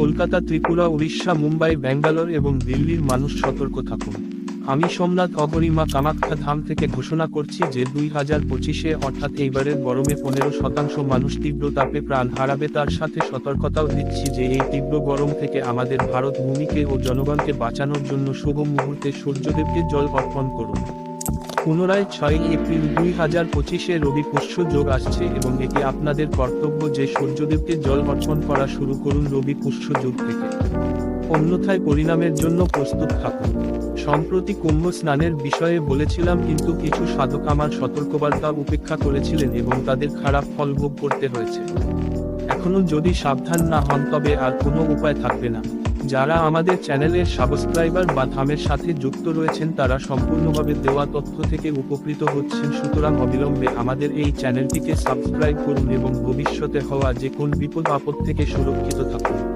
কলকাতা, ত্রিপুরা, উড়িষ্যা, মুম্বাই, ব্যাঙ্গালোর এবং দিল্লির মানুষ সতর্ক থাকুন। আমি সোমনাথ অগরিমা কামাখ্যা ধাম থেকে ঘোষণা করছি যে দুই হাজার পঁচিশে অর্থাৎ এইবারের গরমে পনেরো শতাংশ মানুষ তীব্র তাপে প্রাণ হারাবে তার সাথে সতর্কতাও দিচ্ছি যে এই তীব্র গরম থেকে আমাদের ভারত ভূমিকে ও জনগণকে বাঁচানোর জন্য শুভ মুহূর্তে সূর্যদেবকে জল অর্পণ করুন। পুনরায় ছয় এপ্রিল দুই হাজার পঁচিশে রবি পুষ্য যোগ আসছে এবং এটি আপনাদের কর্তব্য যে সূর্যদেবকে জল অর্পণ করা শুরু করুন রবি পুষ্য যোগ থেকে। অন্যথায় পরিণামের জন্য প্রস্তুত থাকুন। সম্প্রতি কুম্ভ স্নানের বিষয়ে বলেছিলাম কিন্তু কিছু সাধক আমার সতর্কবার্তা উপেক্ষা করেছিলেন এবং তাদের খারাপ ফল ভোগ করতে হয়েছে। এখনও যদি সাবধান না হন তবে আর কোনো উপায় থাকবে না। যারা আমাদের চ্যানেলের সাবস্ক্রাইবার বা থামের সাথে যুক্ত রয়েছেন তারা সম্পূর্ণভাবে দেওয়া তথ্য থেকে উপকৃত হচ্ছেন। সুতরাং অবিলম্বে আমাদের এই চ্যানেলটিকে সাবস্ক্রাইব করুন এবং ভবিষ্যতে হওয়া যে কোন বিপদ আপদ থেকে সুরক্ষিত থাকুন।